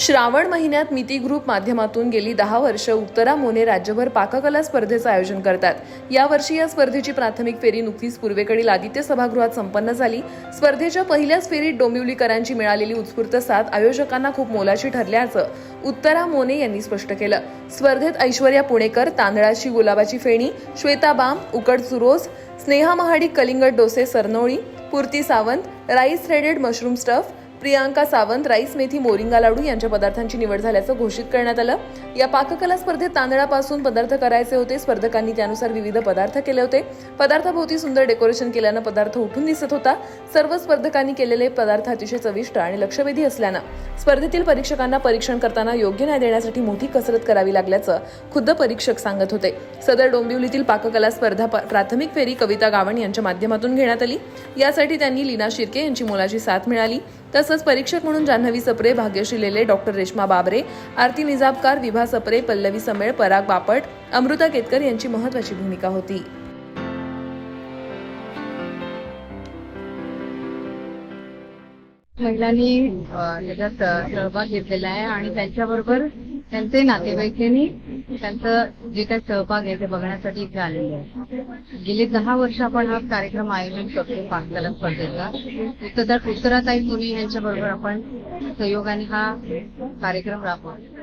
श्रावण महिन्यात मिती ग्रुप माध्यमातून गेली दहा वर्ष उत्तरा मोने राज्यभर पाककला स्पर्धेचं आयोजन करतात. यावर्षी या स्पर्धेची प्राथमिक फेरी नुकतीच पूर्वेकडील आदित्य सभागृहात संपन्न झाली. स्पर्धेच्या पहिल्याच फेरीत डोंबिवलीकरांची मिळालेली उत्स्फूर्त साथ आयोजकांना खूप मोलाची ठरल्याचं उत्तरा मोने यांनी स्पष्ट केलं. स्पर्धेत ऐश्वर्या पुणेकर तांदळाची गुलाबाची फेणी श्वेता बाम उकड चुरोस स्नेहा महाडिक कलिंगड डोसे सरनोळी Purti Sawant rice threaded mushroom stuff Priyanka Sawant rice methi moringa laddoo यांच्या पदार्थांची निवड झाल्याचं घोषित करण्यात आलं. या पाककला स्पर्धेत तांदळापासून पदार्थ करायचे होते. स्पर्धकांनी त्यानुसार विविध पदार्थ केले होते. पदार्थाभोवती सुंदर डेकोरेशन केल्यानं पदार्थ उठून दिसत होता. सर्व स्पर्धकांनी केलेले पदार्थ अतिशय चविष्ट आणि लक्षवेधी असल्यानं. स्पर्धेतील परीक्षकांना परीक्षण करताना योग्य न्याय देण्यासाठी मोठी कसरत करावी लागल्याचं खुद्द परीक्षक सांगत होते. सदर डोंबिवलीतील पाककला स्पर्धा प- प्राथमिक फेरी कविता गावण यांच्या माध्यमातून घेण्यात आली. यासाठी त्यांनी लीना शिर्के यांची मोलाची साथ मिळाली. तसंच परीक्षक म्हणून जान्हवी सप्रे भाग्यश्री लेले डॉक्टर रेश्मा बाबरे आरती निजाबकार विभा सप्रे पल्लवी समेळ पराग बापट अमृता केतकर यांची महत्वाची भूमिका होती. महिलांनी त्याच्यात सहभाग घेतलेला आहे आणि त्यांच्याबरोबर त्यांचे नातेवाईकांनी त्यांचं जे काही सहभाग आहे ते बघण्यासाठी इथे आलेले आहे गेली दहा वर्ष आपण हा कार्यक्रम आयोजन करतो पाककला स्पर्धेचा. उत्तर उत्तराताई पुरी यांच्या बरोबर आपण सहयोगाने हा कार्यक्रम राबवतो